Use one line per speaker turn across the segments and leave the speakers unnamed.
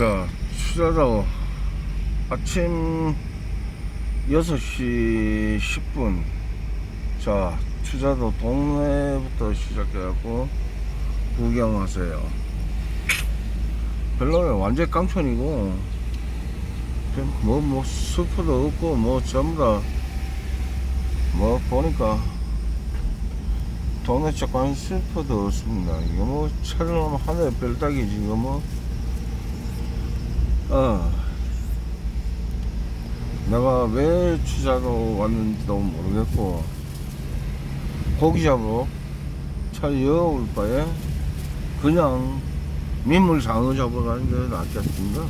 자, 수자도 아침 6시 10분. 자, 추자도 동네부터 시작해갖고 구경하세요. 별로요. 완전 깡촌이고, 뭐, 뭐, 숲도 없고, 뭐, 전부 다, 뭐, 보니까, 동네 쪽관 숲도 없습니다. 이거 뭐, 촬영하면 하늘에 별따기지, 이거 뭐, 어. 내가 왜 추자로 왔는지도 모르겠고, 고기 잡으러 차 여올 바에 그냥 민물 장어 잡으러 가는 게 낫겠습니다.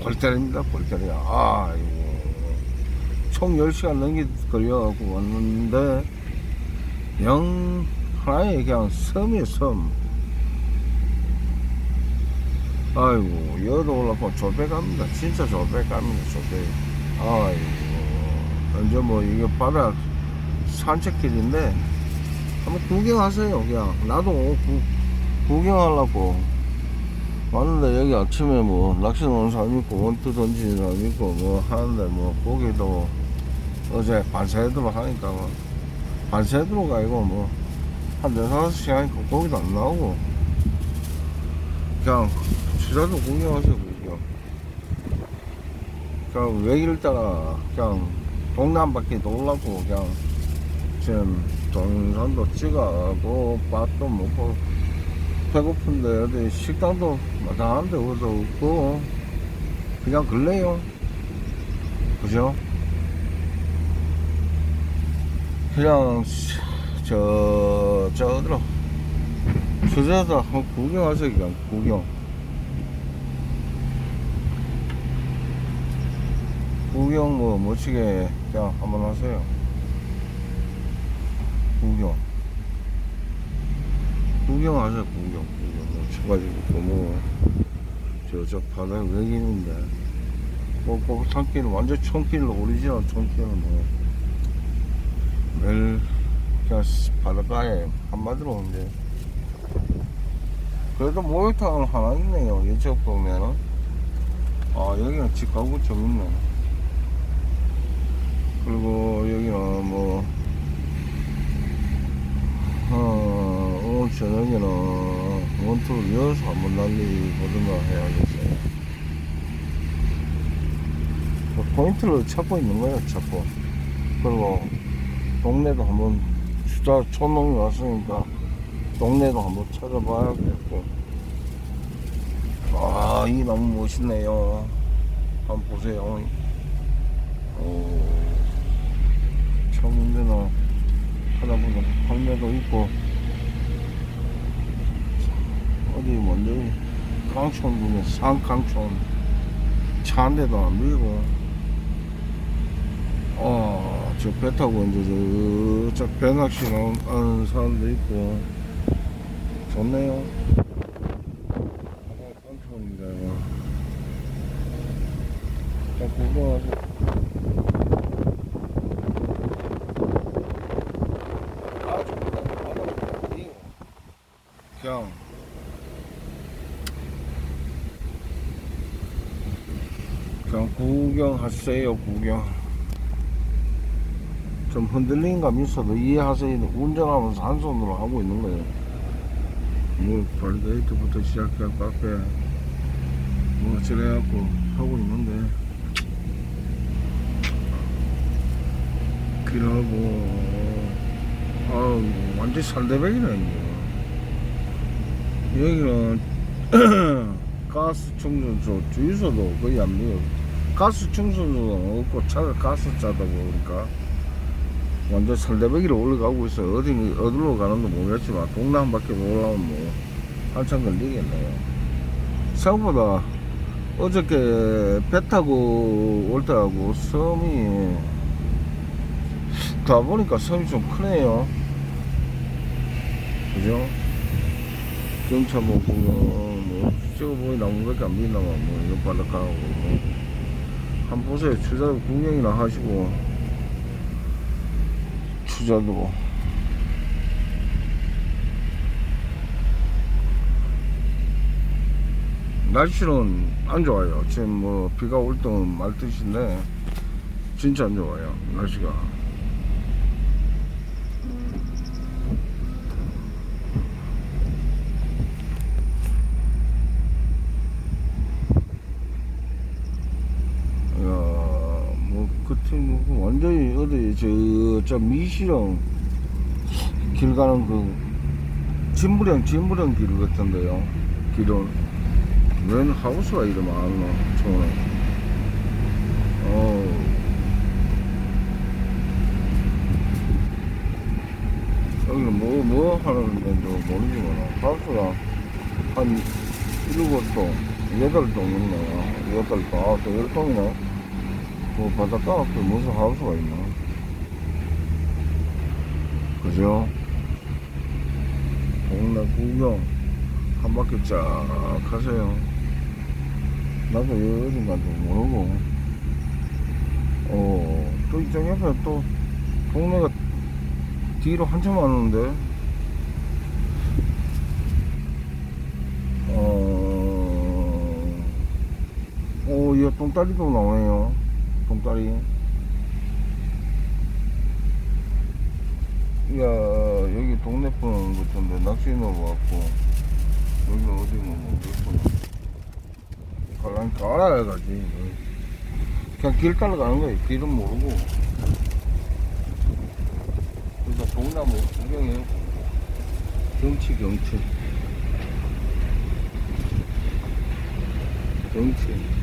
골때리입니다, 골때리야. 아, 이거. 총 10시간 넘게 걸려갖고 왔는데, 영, 하나의 그냥 섬이에요, 섬. 아이고, 여도 올라가면 조배 갑니다. 진짜 조배 갑니다, 조배. 아이고, 언제 뭐, 이게 바다 산책길인데, 한번 구경하세요, 그냥. 나도 구, 구경하려고. 왔는데, 여기 아침에 뭐, 낚시 오는 사람 있고, 원투 던지는 사람 있고, 뭐, 하는데, 뭐, 고기도 어제 반세드로 하니까, 뭐, 반세드로가 아니고, 뭐, 한 4, 5시간 있고, 고기도 안 나오고, 그냥, 주자도 구경하세요, 구경. 그냥 외길 따라, 그냥, 바퀴 돌라고, 그냥, 지금, 동산도 찍어가고, 밥도 먹고, 배고픈데, 어디 식당도 마땅한데, 어디도 없고, 그냥 걸래요. 그죠? 그냥, 저, 저, 어디로, 주자도 한번 구경하세요, 그냥, 구경. 구경 뭐 멋지게 그냥 한번 하세요. 구경. 구경 하세요, 구경. 구경. 뭐 쳐가지고 뭐 저쪽 바다 외기는데 뭐, 뭐 산길은 완전 총길로 오리지널 총길은 뭐 매일 그냥 바닷가에 한마디로 이제 그래도 목욕탕은 하나 있네요. 이쪽 보면은 아 여기는 집 가구 좀 있네. 그리고 여기는 뭐, 어, 오늘 저녁에는 원투를 이어서 한번 날리 보든가 해야겠어요. 뭐 포인트를 찾고 있는 거예요, 찾고. 그리고 동네도 한번, 수자 촌농이 왔으니까 동네도 한번 찾아봐야겠고. 아, 이 나무 멋있네요. 한번 보세요. 오. 청문대나 하다 보면 할매도 있고. 어디 먼저 강촌 보면 상강촌 차 한 대도 안 밀고. 어저 배 타고 이제 저저 배낚시 하는 사람도 있고. 좋네요 아, 강촌인데 자 구경하세요 그냥 그냥 구경하세요 구경. 좀 흔들리는 감 있어도 이해하세요. 운전하면서 한 손으로 하고 있는 거예요. 뭐 발데이트부터 시작해갖고 앞에 뭐 저래갖고 하고 있는데. 길하고 아우 완전 살대백이네 이거. 여기는 가스 충전소 주유소도 거의 안 돼요. 가스 충전소도 없고 차가 가스 짜다 보니까 완전 설대배기로 올라가고 있어요. 어디 어디로 가는지 모르겠지만 바퀴 올라오면 뭐 한참 걸리겠네요. 생각보다 어저께 배 타고 올 때하고 섬이 가 보니까 섬이 좀 크네요. 그죠? 경차 뭐 보면 뭐 찍어보니 나무밖에 안 보이나봐 뭐 이거 바닷가고 뭐 한번 보세요 추자도 구경이나 하시고 추자도 날씨는 안 좋아요. 지금 뭐 비가 올듯말 듯인데 진짜 안 좋아요. 날씨가. 야, 뭐 뭐 완전히 어디 저저 미시령 길 가는 그 진무령 진무령 길 같은데요. 길은. 웬 하우스가 이리 많나 저는. 어 여기는 뭐뭐 하는 데인지 모르지만 하우스가 한 일곱 동 여덟 동 있네요. 여덟 동 아홉 동 열 동이네 뭐 바닷가 앞에 무슨 하우스가 있나 그죠 동네 구경 한 바퀴 쫙 하세요. 나도 어딘 가도 모르고. 어, 또 이쪽 옆에 또 동네가 뒤로 한참 왔는데. 어, 오, 이 똥다리도 나오네요. 똥다리. 야, 여기 동네 분 같은데 낚시인으로 왔고. 여기는 어디 뭐 모르겠구나. 가려니까 알아야 가지. 그냥 길 따라 가는 거야. 길은 모르고. 그래서 뭐 구경해. 경치. 경치, 경치.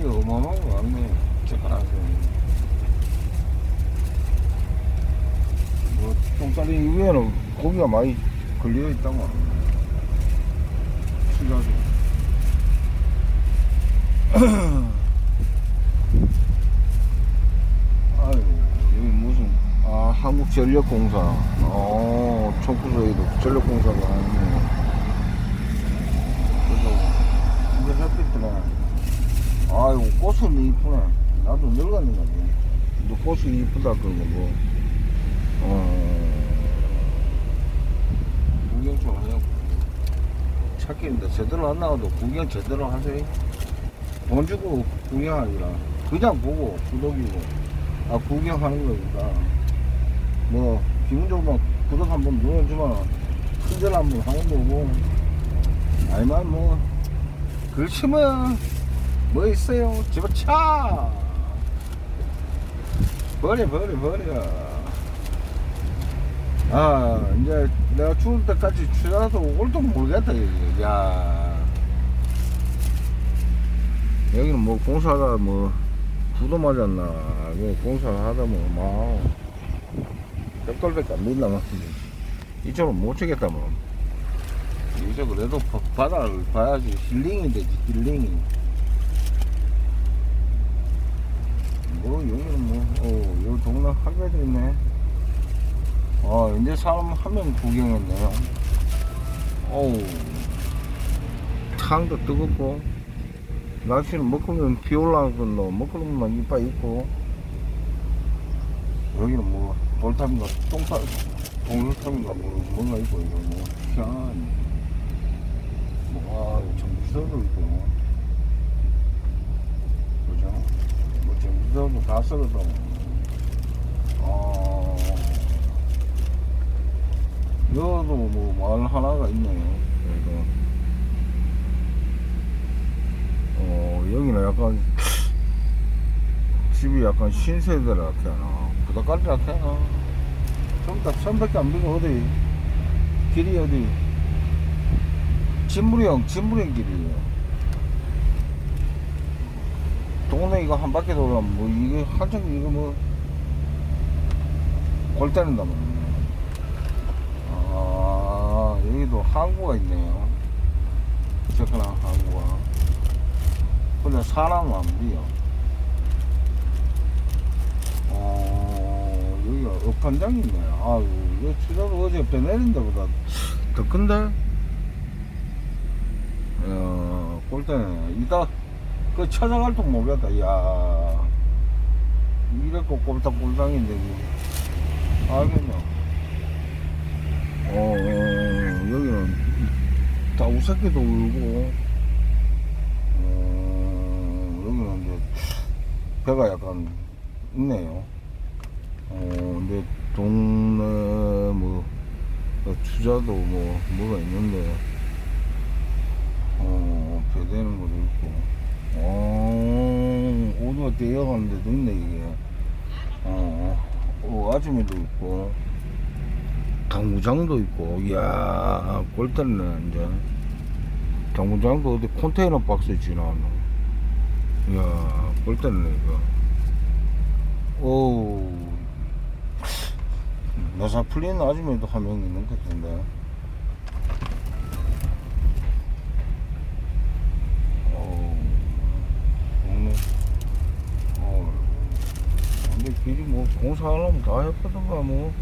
섬이 어마어마하게 많네. 잠깐 뭐, 똥다리 위에는 고기가 많이 걸려 있다고. 시가지. 한국전력공사. 어, 청구소에도 전력공사가 있네. 그래서, 이제 햇빛이네. 아이고, 꽃은 이쁘네. 나도 늙었는 거지. 너 꽃이 이쁘다, 그러면 뭐. 어, 구경 좀 하냐고. 찾기인데 제대로 안 나와도 구경 제대로 하세요. 돈 주고 구경하기라. 그냥 보고 구독이고. 아, 구경하는 거니까. 뭐, 기분 좋으면 구독 한번 눌러주면 큰절 한번 하는 거고. 아니면 뭐, 그렇지만, 뭐 있어요? 집어차! 버려, 버려, 버려. 아, 이제 내가 죽을 때까지 추자도 올도 모르겠다. 야. 여기는 뭐 공사가 뭐, 구도 맞았나. 뭐 공사하다 뭐, 막. 벽돌밖에 안 믿나, 막. 이쪽으로 못 치겠다, 뭐. 이쪽 그래도 바- 바다를 봐야지. 힐링이 되지, 힐링이. 뭐, 여기는 뭐, 어, 여기 동네 학교도 있네. 어, 이제 사람 한 명 구경했네요. 어우, 창도 뜨겁고, 날씨는 먹으면 비 너, 먹으면 이빨 있고, 여기는 뭐, 돌탑인가, 똥탑, 동물탑인가, 뭐, 뭔가 있고, 이거 뭐, 희한하네. 뭐, 아, 정비서도 있고, 그죠? 뭐, 정비서도 다 썰어서, 어, 여도 뭐 마을 하나가 있네요. 그래서 어 여기는 약간 집이 약간 신세대라 하나? 부닥까지라 하나 좀딱 선밖에 안 보고 어디? 길이 어디? 진무령 진무령 길이에요. 동네 이거 한 바퀴 돌아면 뭐 이게 한참 이거 뭐 골다린다 뭐. 아, 여기도 항구가 있네요. 저거나 항구가. 근데 사람은 안 비요. 어, 여기가 업간장이 있네. 아유, 이거 추자도 어제 배 내린 데보다 더 큰데? 어, 꼴대네. 이따, 그 찾아갈 통 모르겠다. 이야. 이래고 꼴딱꼴딱인데, 이게. 알겠네. 어, 새끼도 울고 어, 여기는 이제 배가 약간 있네요 어, 근데 동네 뭐 어, 투자도 뭐 뭐가 있는데 어, 배대는 것도 있고 어, 오도가 떼어가는 데도 있네 이게. 어, 어 아줌이도 있고. 당구장도 있고. 이야 골 때리네 이제. 당구장도 어디 컨테이너 박스에 지나왔노. 이야 골 때리네 이거. 오우. 나사 풀리는 아줌마도 한 명 있는 것 같은데 어우 동네 어 근데 길이 뭐 공사하려면 다 했거든가 뭐.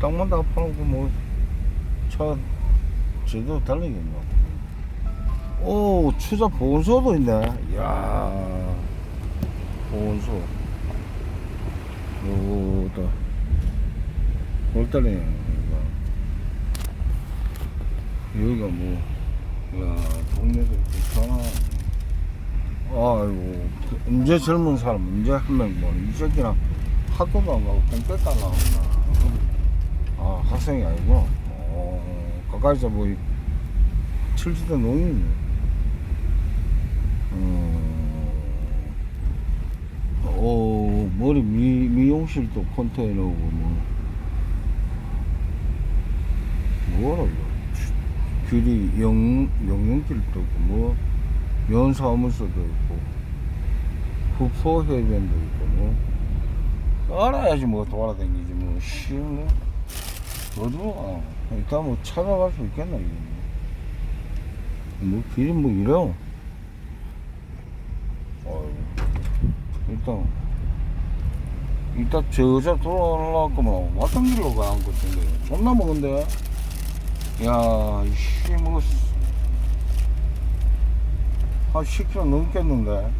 땅만 다 파놓고 뭐차 제대로 달리겠나? 오 추자 보온소도 있네. 이야 보온소. 요다. 골다리 여기가 뭐, 야, 동네도 괜찮아. 아이고, 그 이제 젊은 사람, 이제 한 명, 뭐, 이 새끼랑 학교도 안 가고 공백 달라고 아, 학생이 아니고, 어, 가까이서 뭐, 70대 노인이네. 음, 어, 머리 미, 미용실도 컨테이너고, 뭐. 뭐라 이거? 길이 영, 영영길도 있고 뭐. 연사무소도 있고. 후포해변도 있고 뭐 알아야지 뭐 돌아다니지 뭐. 쉬운 뭐 어디로 가 일단 뭐 찾아갈 수 있겠나 이게. 뭐 길이 뭐 이래 어휴. 일단 이따 저자 돌아오려고 뭐 왔던 길로 가는 것 같은데. 존나 먹은데? 야, 이씨, 뭐, 한 10km 넘겠는데?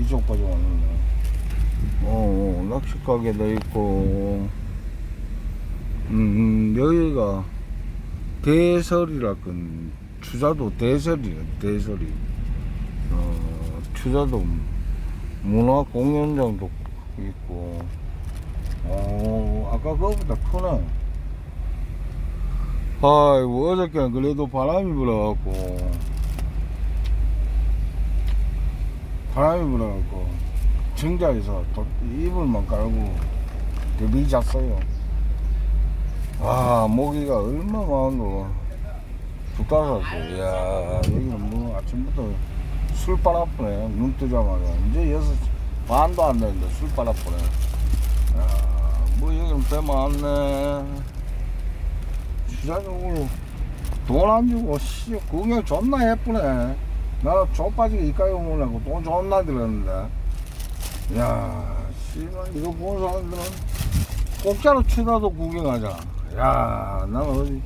이쪽까지 왔는데. 어, 낚시 가게도 있고, 음, 여기가 대설이라건, 추자도 대설이네, 대설이. 어, 추자도 문화 공연장도 있고, 어, 아까 그거보다 크네. 아이고 어저께는 그래도 바람이 불어갖고 바람이 불어갖고 정자에서 또 이불만 깔고 대비 잤어요. 아 모기가 얼마나 많은거 죽다가고 이야 여기는 뭐 아침부터 술바라쁘네눈 뜨자마자. 이제 여섯 반도 안 되는데 술바라쁘네. 야뭐 여기는 배 많네. 주자적으로 돈 안 주고 씨 구경 존나 예쁘네. 나 족빠지게 이까지 오려고 돈 존나 들었는데 야 씨발 이거 본 사람들은 공짜로 치다도 구경하자 야 난 어디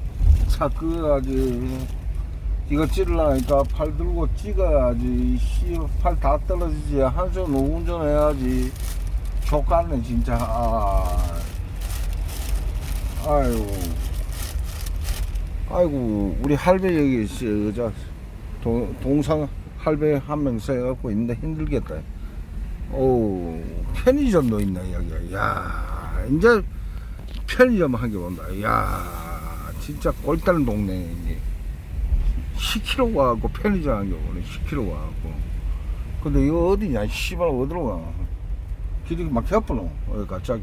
차 끄야지. 이거 찌르려니까 팔 들고 찍어야지. 씨 팔 다 떨어지지. 한손 운전해야지. 족같네 진짜. 아 아유 아이고 우리 할배 여기 씨, 저 동, 동상 할배 한 명 세갖고 있는데 힘들겠다. 오 편의점도 있네 여기. 야 이제 편의점 한 개 온다. 야 진짜 골다른 동네 이게 10km 와갖고 편의점 한 개 오네. 10km 와갖고. 근데 이거 어디냐? 씨발 어디로 가? 길이 막혀버노. 어 갑자기.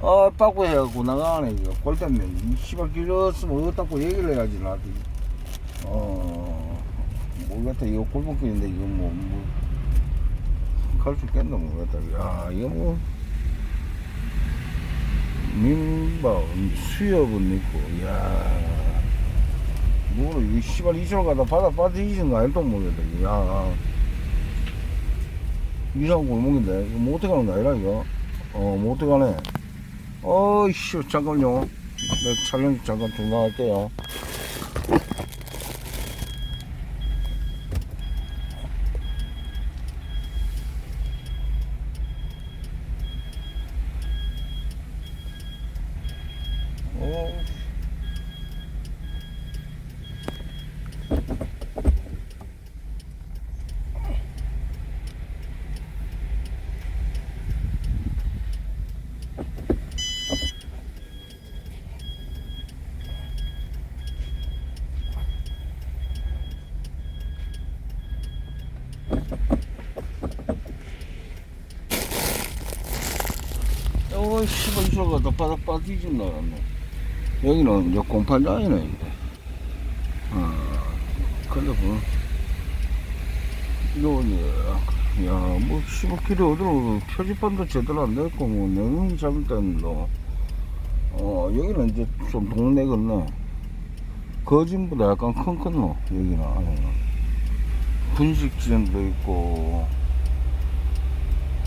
아, 빠꾸 해갖고 나가네, 이거. 골 때문에. 이 씨발 길었으면 어떻다고 얘기를 해야지, 나한테. 어, 모르겠다. 이거 골목길인데, 이거 뭐, 뭐, 갈 수 있겠나, 모르겠다. 야, 이거 뭐, 민박, 수협은 있고, 야 뭐, 이 씨발 이쪽으로 가다 바다 빠지는 거 아닐까 모르겠다. 야 이상한 골목인데, 이거 못 어떻게 가는 거 아니라, 이거? 어, 못 어떻게 가네. 어이씨 잠깐만요 내 촬영 잠깐 중단할게요 어. 밑으로 가다 바닥 빠지진 줄 알았네. 여기는 이제 공판장이네, 이제. 아, 근데 뭐, 여기, 야, 뭐, 15km 어디로 표지판도 제대로 안 됐고, 뭐, 내용이 잘못됐는데, 어, 여기는 이제 좀 동네 같네. 거진보다 약간 큰 큰노, 여기는. 분식집도 있고,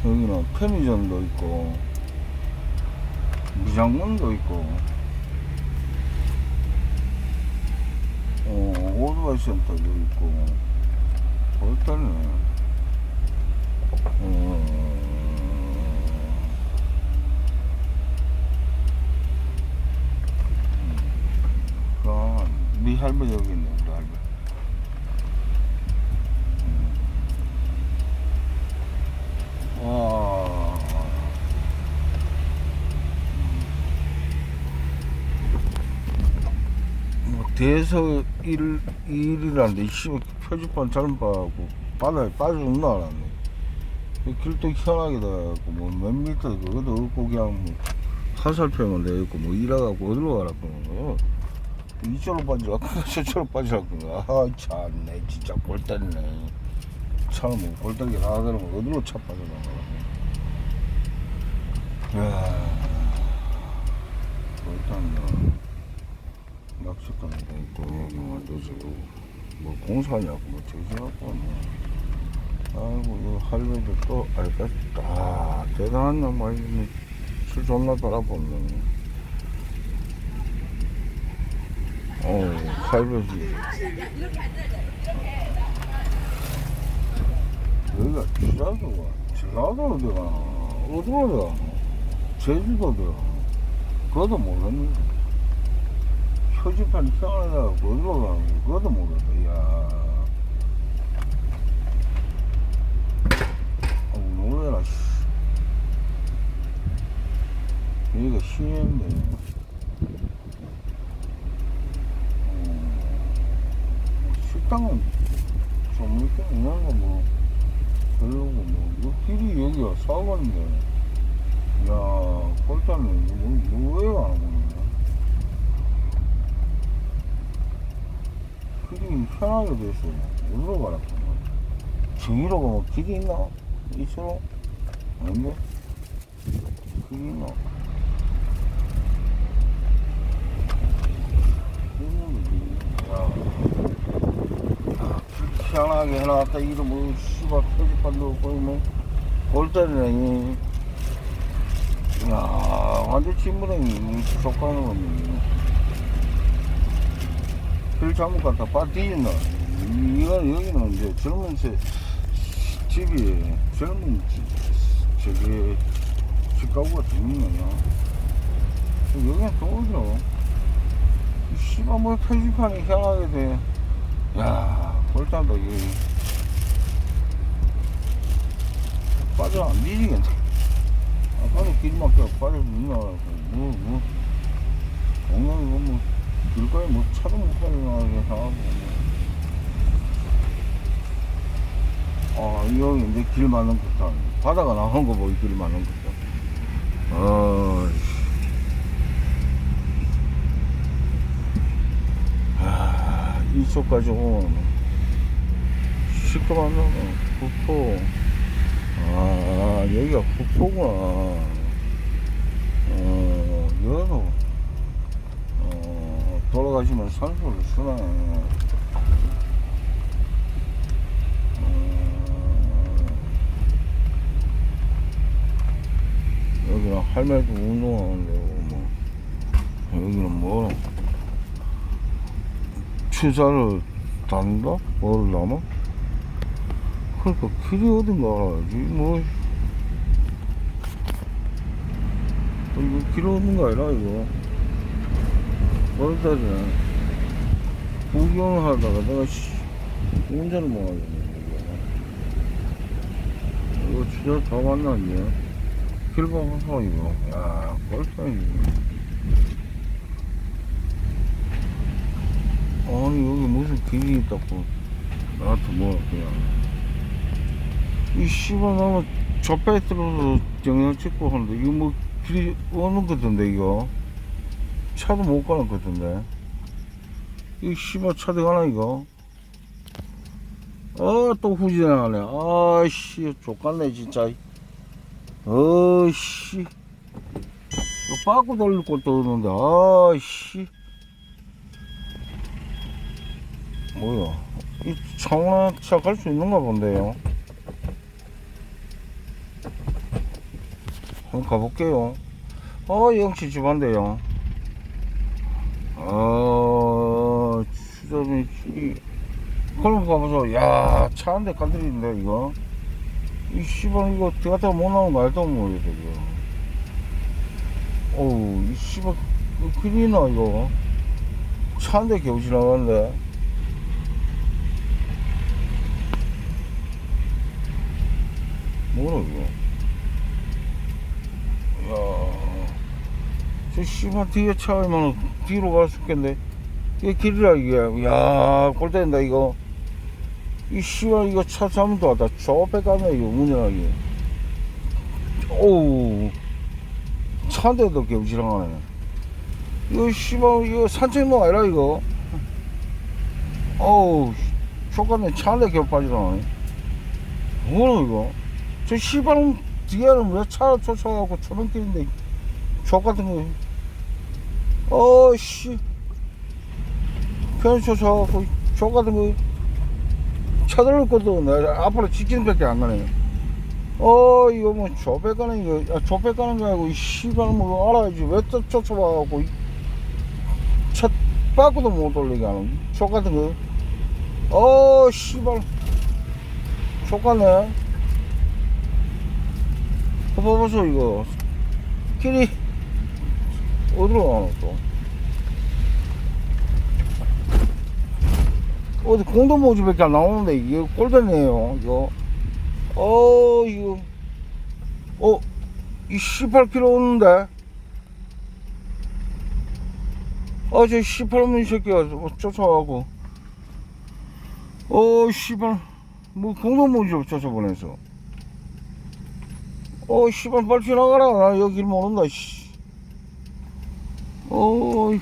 여기는 편의점도 있고, 미장문도 있고, 어, 오토바이 센터도 있고, 일단은, 어, 아, 네 할머니 여기 있네, 우리 할머니. 음. 와. 뭐 대서 일 일이라는데 씨발 표지판 잘못 봐갖고 바다에 빠져있는 줄 알았네. 그 길도 희한하게 돼갖고 뭐 몇 미터 그것도 없고 그냥 뭐 화살표만 되어있고 뭐 일하갖고 어디로 가라고 그러는 거요. 이쪽으로 빠지라고 저쪽으로 빠지라고 아 참네 진짜 골때리네. 차는 뭐 골때리게 나가더라고 어디로 차 빠져나가라고. 이야. 뭐 있고 여기 뭐 저지고 뭐 공사냐고 뭐 저지갖고 뭐. 아이고 이 할머니도 또 알까? 아 대단한 놈 말이네 술 존나 따라보네 어우 할머니 여기가 지라도가 지라도 어디가 어디로 어디가? 제주도 어디가 그것도 모르겠는데 표지판 희한하다. 어디로 가는 거 그것도 모르겠다 야. 아우 놀래라 씨. 여기가 시내인데. 어, 식당은 좀 이렇게 있는 거뭐. 별로고 뭐 이거 길이 여기가 사고인데. 야 골단은 이거 뭐, 뭐예요 안하 편하게 돼 있어. 어디로 가라? 정의로 가면 길이 있나? 있어? 없네? 길이 있나? 희한하게 해놨다. 뭐, 씨발, 표지판도 없고, 뭐, 골짜리네. 야, 완전 친구네. 속하는 거네. 길 잘못 갔다 빠뜨린다. 이건 여기는 이제 젊은 세, 집이 젊은 집, 저기 집가구가 되는 거야. 여기는 또 어디로? 씨발 뭐 표지판이 향하게 돼. 야, 골짜도 여기 빠져 안 뒤지겠네. 아까는 길 막혀 빠져 있나 뭐 뭐. 동네는 뭐, 뭐 길거리 뭐 차도 못 가려나게 하고 아 여기 이제 길 많은 곳다 바다가 나오는 거 보기 길 많은 곳다 아 아, 이쪽까지 오면 거 북포 아 여기가 북포구나. 어 여기도 어, 돌아 가시면 산소를 쓰나. 어, 여기는 할매도 운동하는 데고, 뭐. 여기는 뭐, 추자를 단다? 뭐를 남아? 그러니까 길이 어딘가 알아야지, 뭐. 어, 이거 길 어딘가 아니라, 이거. 멀다리네. 구경을 하다가 내가 씨, 운전을 못 하겠네. 이거, 이거 진짜 다 만났네. 길방 하고 이거. 야, 벌써이네. 아니, 여기 무슨 길이 있다고. 나한테 뭐, 그냥. 이 씨발, 나는 저배 들어서 영양 찍고 하는데, 이거 뭐, 길이 오는 것 같은데 이거 차도 못 가는 것 같은데 이 씨발 차도 가나 이거? 어또 후진하네. 아씨 족같네 진짜. 어씨. 이거 빠꾸 돌릴 것도 없는데 아씨. 뭐야? 이 창원아 차갈 수 있는가 본데요? 한번 가볼게요. 아 영치 집안데요 아 추점이 이 그럼 가보자 야 차 한 대 간들인데 이거? 이 씨발 이거 들어갔다가 못 나오는 거 알도 모르겠다 이거. 어우 이 씨발 이거 큰일이나 이거. 차 한 대 겨우 지나가는데. 뭐라 이거 야, 저 씨발 뒤에 차면 뒤로 갈 수 있겠네. 이게 길이라 이게. 야, 꼴 된다 이거. 이 씨발 이거 차 잘못 왔다. 저 앞에 가면 이거 운전하기. 오우. 차인데도 개우지랑하네. 이거 씨발 이거 산책로 아니라 이거. 어우, 족같네 차인데 개우 빠지라네. 뭐야 이거? 저 씨발은 뒤에는 왜차 쫓아가고 초등길인데 족 같은 거. 어씨. 편히 쫓아가고 족 같은 거. 차들을 것도 내가 앞으로 직진밖에 안 가네. 어 이거 뭐 조배 가는 거, 야, 조배 가는 거 아니고 이 씨발 뭐 알아야지 왜또 쫓아와갖고 이차 바꾸도 못 돌리게 하는 족 같은 거. 어 씨발. 족 같네. 봐보소 이거 길이 어디로 가노 또? 어디 공동 모집밖에 안 나오는데 이게 꼴대네요 이거. 어 이거. 어이 18km 오는데. 어저 18문 새끼가 뭐 쫓아가고. 어 씨발. 뭐 공동 모집 쫓아보내서. 어, 씨발, 빨리 지나가라. 나 여길 모른다, 씨. 어,